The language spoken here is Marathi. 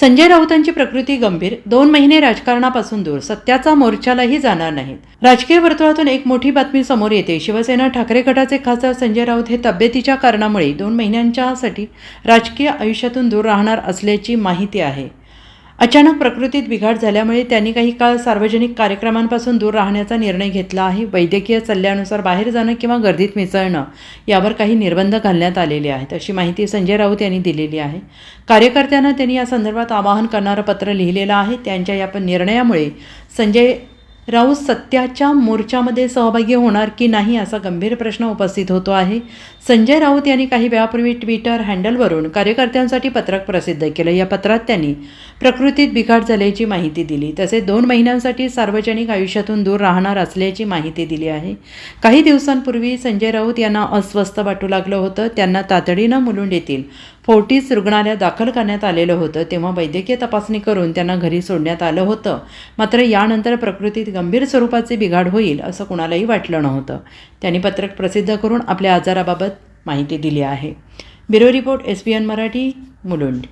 संजय राऊतांची प्रकृती गंभीर. दोन महिने राजकारणापासून दूर. सत्याचा मोर्चालाही जाणार नाहीत. राजकीय वर्तुळातून एक मोठी बातमी समोर येते. शिवसेना ठाकरे गटाचे खासदार संजय राऊत हे तब्येतीच्या कारणामुळे दोन महिन्यांच्यासाठी राजकीय आयुष्यातून दूर राहणार असल्याची माहिती आहे. अचानक प्रकृतीत बिघाड झाल्यामुळे त्यांनी काही काळ सार्वजनिक कार्यक्रमांपासून दूर राहण्याचा निर्णय घेतला आहे. वैद्यकीय सल्ल्यानुसार बाहेर जाणं किंवा गर्दीत मिसळणं यावर काही निर्बंध घालण्यात आलेले आहेत अशी माहिती संजय राऊत यांनी दिलेली आहे. कार्यकर्त्यांना त्यांनी या संदर्भात आवाहन करणारं पत्र लिहिलेलं आहे. त्यांच्या या निर्णयामुळे संजय राऊत सत्याच्या मोर्चामध्ये सहभागी होणार की नाही असा गंभीर प्रश्न उपस्थित होतो आहे. संजय राऊत यांनी काही वेळापूर्वी ट्विटर हँडलवरून कार्यकर्त्यांसाठी पत्रक प्रसिद्ध केलं. या पत्रात त्यांनी प्रकृतीत बिघाड झाल्याची माहिती दिली. तसेच दोन महिन्यांसाठी सार्वजनिक आयुष्यातून दूर राहणार असल्याची माहिती दिली आहे. काही दिवसांपूर्वी संजय राऊत यांना अस्वस्थ वाटू लागलं होतं. त्यांना तातडीनं मुलुंड येतील फोर्टीस रुग्णालयात दाखल करण्यात आलेलं होतं. तेव्हा वैद्यकीय तपासणी करून त्यांना घरी सोडण्यात आलं होतं. मात्र यानंतर प्रकृतीत गंभीर स्वरूपाचे बिघाड होईल असं कुणालाही वाटलं नव्हतं. त्यांनी पत्रक प्रसिद्ध करून आपल्या आजाराबाबत माहिती दिली आहे. Bureau report S B N Marathi Mulund.